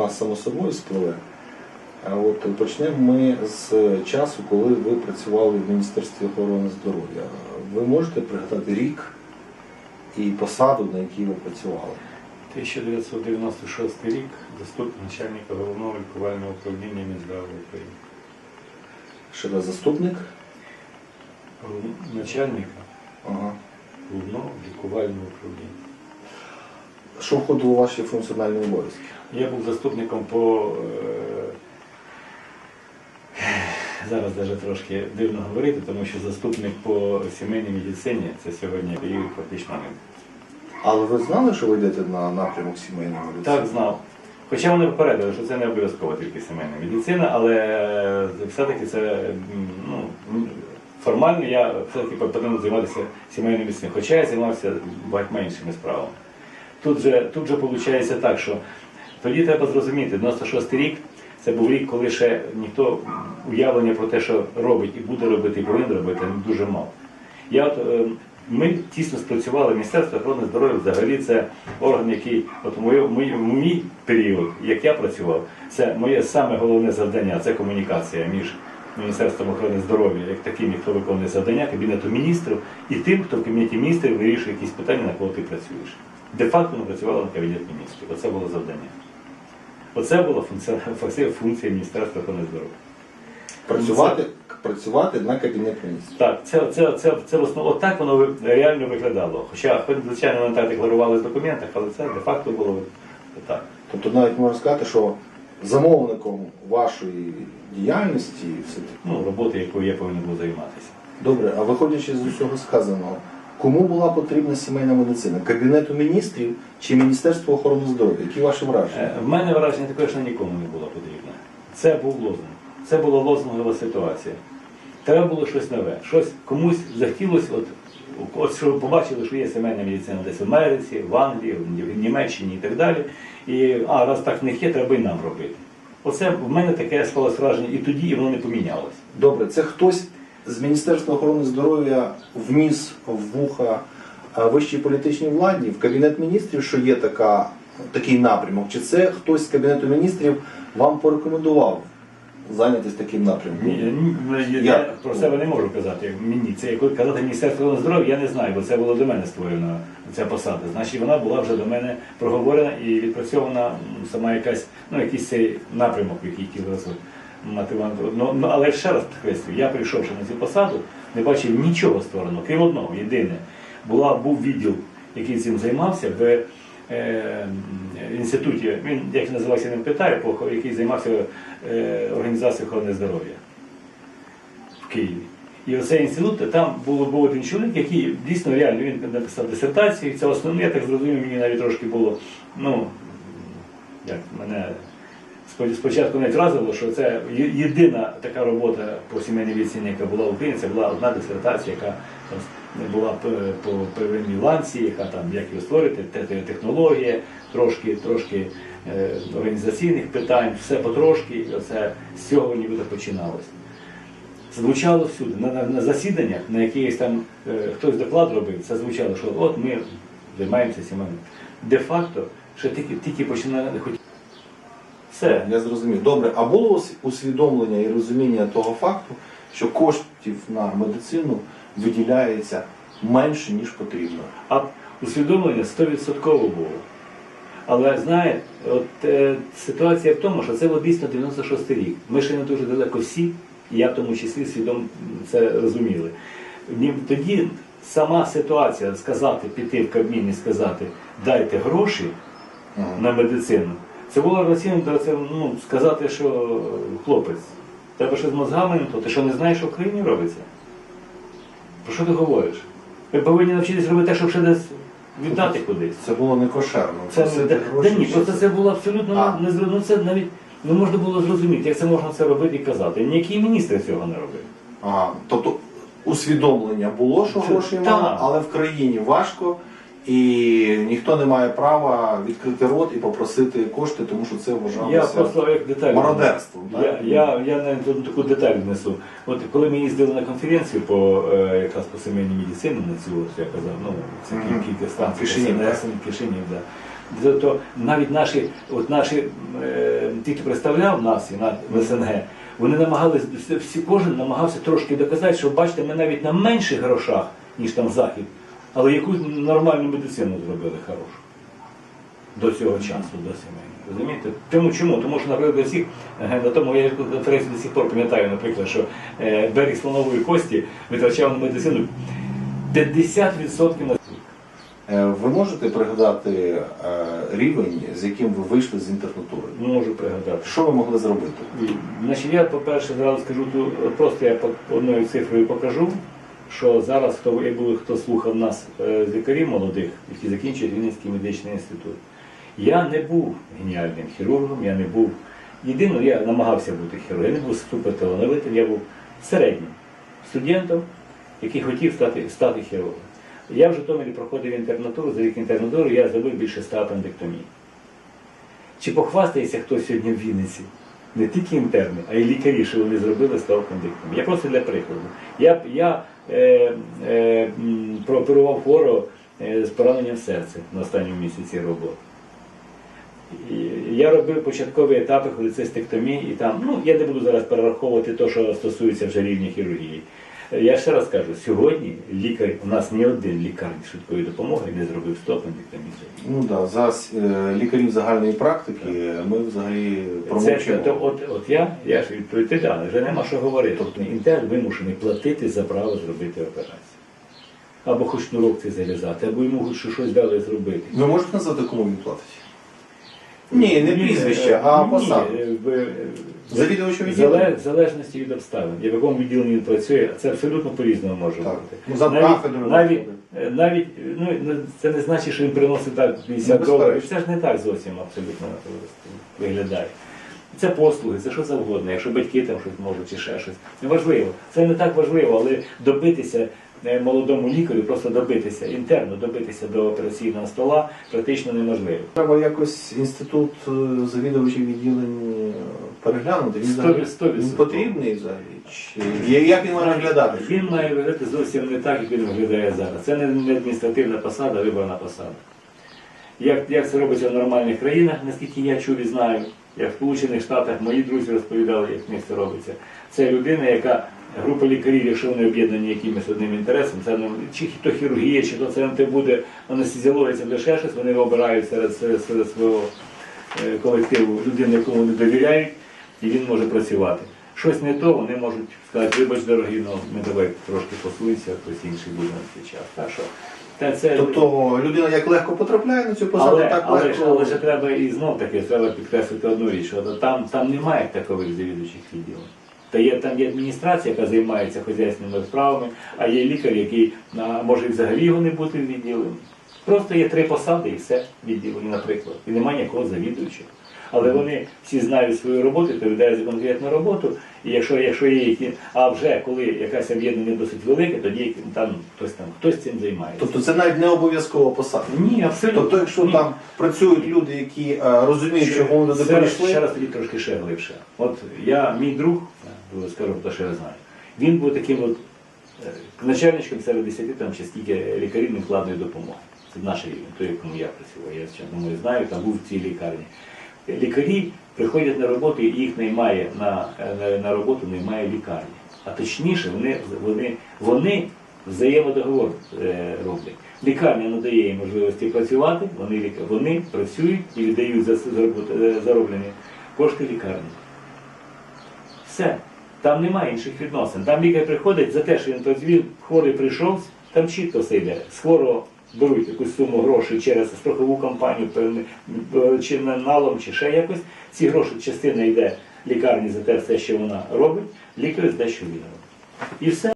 нас само собою спливе. А от почнемо ми з часу, коли ви працювали в Міністерстві охорони здоров'я. Ви можете пригадати рік і посаду, на якій ви працювали? 1996 рік заступник начальника головного лікувального управління Мінздраву України. Ще раз заступник? Начальника Ага. головного лікувального управління. Що входило у ваші функціональні обов'язки? Я був заступником по е, зараз навіть трошки дивно говорити, тому що заступник по сімейній медицині це сьогодні і фактично не. Але ви знали, що ви йдете на напрямок сімейної медицини? Так, знав. Хоча вони попередили, що це не обов'язково тільки сімейна медицина, але е, все-таки це ну, формально я все-таки повинен займатися сімейною медициною, хоча я займався багатьма іншими справами. Тут же, тут же виходить так, що тоді треба зрозуміти, 96 рік це був рік, коли ще ніхто уявлення про те, що робить і буде робити, і повинен робити, дуже мав. Я от, е, ми тісно спрацювали, Міністерство охорони здоров'я взагалі це орган, який от мій, в мій період, як я працював, це моє саме головне завдання це комунікація між Міністерством охорони здоров'я, як таким, хто виконує завдання, Кабінету міністрів, і тим, хто в Кабінеті міністрів вирішує якісь питання, на кого ти працюєш. Де-факто ми працювали на Кабінет міністрів. Оце було завдання. Оце була функція, функція Міністерства охорони здоров'я. Працювати, працювати на кабінет міністрів. Так, це, це, це, це в основному отак воно реально виглядало. Хоча, звичайно, воно так декларували в документах, але це де-факто було так. Тобто навіть можна сказати, що замовником вашої діяльності все Ну, роботи, якою я повинен був займатися. Добре, а виходячи з усього сказаного, кому була потрібна сімейна медицина? Кабінету міністрів чи Міністерству охорони здоров'я? Які ваші враження? Е, В мене враження таке, що нікому не було потрібно. Це був лозунг. Це була лозунгова ситуація. Треба було щось нове. Щось комусь захотілося, от, от що ви побачили, що є сімейна медицина десь в Америці, в Англії, в Німеччині і так далі. І а раз так в них є, треба і нам робити. Оце в мене таке склалось враження і тоді, і воно не помінялось. Добре, це хтось з Міністерства охорони здоров'я вніс в вуха вищій політичній владі в Кабінет міністрів, що є така, такий напрямок, чи це хтось з Кабінету міністрів вам порекомендував зайнятися таким напрямком? Ні, ні, Я, Я- про себе не можу казати. Мені це як казати Міністерство охорони здоров'я, я не знаю, бо це було до мене створена ця посада. Значить, вона була вже до мене проговорена і відпрацьована сама якась, ну якийсь цей напрямок, який хотіли розвивати. Ну, ну, але ще раз підкреслюю, я прийшовши на цю посаду, не бачив нічого створено, крім одного, єдине. Була, був відділ, який цим займався в е, інституті, він як він називався, не питаю, який займався е, організацією охорони здоров'я в Києві. І оцей інститут, там було, був один чоловік, який дійсно реально він написав дисертацію. Це основне, я так зрозумів, мені навіть трошки було, ну, як мене спочатку навіть вразило, що це єдина така робота по сімейній медицині, яка була в Україні, це була одна дисертація, яка була по первинній ланці, яка там як його створити, те- те- технологія, трошки, трошки е, організаційних питань, все потрошки, і оце з цього нібито починалося. Звучало всюди. На, на, на засіданнях, на якихось там е, хтось доклад робив, це звучало, що от ми займаємося сімейним. Де-факто, ще тільки, тільки починали. Все. Я зрозумів. Добре, а було усвідомлення і розуміння того факту, що коштів на медицину виділяється менше, ніж потрібно. А усвідомлення 100% було. Але знаєте, от е, ситуація в тому, що це було дійсно 96 рік. Ми ще не дуже далеко всі, і я в тому числі свідомо це розуміли. Тоді сама ситуація сказати, піти в Кабмін і сказати, дайте гроші на медицину, це було до це, ну, сказати, що хлопець, тебе що з мозгами не то, ти що не знаєш, що в країні робиться? Про що ти говориш? Ви повинні навчитись робити те, щоб ще десь віддати кудись. Це було не кошерно. Це да, гроші да ні, просто це було абсолютно А. не ну, це навіть не можна було зрозуміти, як це можна це робити і казати. Ніякий міністр цього не робив. Ага. Тобто усвідомлення було, що Це- так. мало, але в країні важко. І ніхто не має права відкрити рот і попросити кошти, тому що це Я вважалося просто як деталь. мародерством. Я, я, я навіть таку деталь внесу. От коли ми їздили на конференцію по е, якраз по сімейній медицині на цю, от я казав, ну це кілька станцій, Кишинів, да. Тобто навіть наші, от наші е, ті, хто представляв нас і на в СНГ, вони намагалися, всі, кожен намагався трошки доказати, що бачите, ми навіть на менших грошах, ніж там Захід, але якусь нормальну медицину зробили хорошу до цього часу, до сімейного. Розумієте? Чому чому? Тому що, наприклад, до всіх, е, на тому я до сих пор пам'ятаю, наприклад, що е, берег слонової кості витрачав на медицину 50% на Е, Ви можете пригадати е, рівень, з яким ви вийшли з інтернатури? можу пригадати. Що ви могли зробити? Значить, я, по-перше, зразу скажу, просто я одною цифрою покажу, що зараз, хто, хто слухав нас е, з лікарів молодих, які закінчують Вінницький медичний інститут, я не був геніальним хірургом, я не був. Єдине, я намагався бути хірургом, я не був суперталановитим, я був середнім студентом, який хотів стати, стати хірургом. Я в Житомирі проходив інтернатуру, за рік інтернатури я зробив більше ста апендектомій. Чи похвастається хтось сьогодні в Вінниці? Не тільки інтерни, а й лікарі, що вони зробили з апендектомії. Я просто для прикладу. Я, я прооперував хворого е, з пораненням серця на останньому місяці роботи. Я робив початкові етапи холецистектомії, і там, ну я не буду зараз перераховувати те, що стосується вже рівня хірургії. Я ще раз кажу, сьогодні лікар, у нас ні один лікар швидкої допомоги не зробив 100 апендектомій за. Ну да, зараз е, лікарів загальної практики ми взагалі Це, то, от, от я, я ж відповідати, да, вже нема що говорити. Тобто інтер вимушений платити за право зробити операцію. Або хоч шнурок цей зав'язати, або йому хоч щось дали зробити. Ви можете назвати, кому він платить? Ні, не прізвище, а ні, посаду. е, в- Завідувачу в відділення? зале- в залежності від обставин. Я в якому відділенні він працює, це абсолютно по-різному може Так. бути. Ну, за навіть, кафедрою, навіть, е, навіть ну, ну, це не значить, що він приносить так 50 Ну, безперечно. доларів. Це ж не так зовсім абсолютно е, виглядає. Це послуги, це що завгодно, якщо батьки там щось можуть чи ще щось. Неважливо. Це не так важливо, але добитися молодому лікарю, просто добитися, інтерно добитися до операційного стола практично неможливо. Треба якось інститут е, завідувачів відділень е, переглянути. Він, потрібний взагалі? Чи як він має виглядати? Він має виглядати зовсім не так, як він виглядає зараз. Це не не адміністративна посада, а виборна посада. Як, як це робиться в нормальних країнах, наскільки я чув і знаю, як в Сполучених Штатах мої друзі розповідали, як в них це робиться. Це людина, яка група лікарів, якщо вони об'єднані якимось одним інтересом, це ну, чи то хірургія, чи то це не буде анестезіологія, це буде ще щось, вони обирають серед, серед, серед свого е, колективу людину, яку вони довіряють, і він може працювати. Щось не то, вони можуть сказати, вибач, дорогі, ну ми давай трошки посуємося, хтось інший буде на цей час. Так що, та це, Тобто людина як легко потрапляє на цю посаду, але, так але, легко. але ж треба і знов таки треба підкреслити одну річ, що там, там немає такових завідуючих відділень. Та є там є адміністрація, яка займається хазяйськими справами, а є лікар, який а, може взагалі його не бути в відділенні. Просто є три посади і все відділені, наприклад. І немає ніякого завідуючого. Але вони всі знають свою роботу, відповідають за конкретну роботу. І якщо, якщо є які, а вже коли якась об'єднання досить велике, тоді там хтось там хтось цим займається. Тобто це навіть не обов'язкова посада. ні, абсолютно. Тобто, якщо Ні. там працюють люди, які е, розуміють, чого вони прийшли, Ще раз тоді трошки ще глибше. От я, мій друг, скажу те, що я знаю, він був таким от е, начальничком серед 10 там чи скільки лікарів невкладної допомоги. Це наш рівень, той, якому я працював. Я думаю, знаю, там був в цій лікарні. Лікарі приходять на роботу, і їх наймає на, на, на роботу наймає лікарня. А точніше, вони, вони, вони взаємодоговор е, роблять. Лікарня надає їм можливості працювати, вони, вони працюють і віддають за зароб- е, зароблені кошти лікарні. Все. Там немає інших відносин. Там лікар приходить за те, що він працює, хворий прийшов, там чітко все йде. З хворого беруть якусь суму грошей через страхову компанію, чи налом, чи ще якось. Ці гроші частина йде лікарні за те все, що вона робить, лікар за те, що він робить. І все.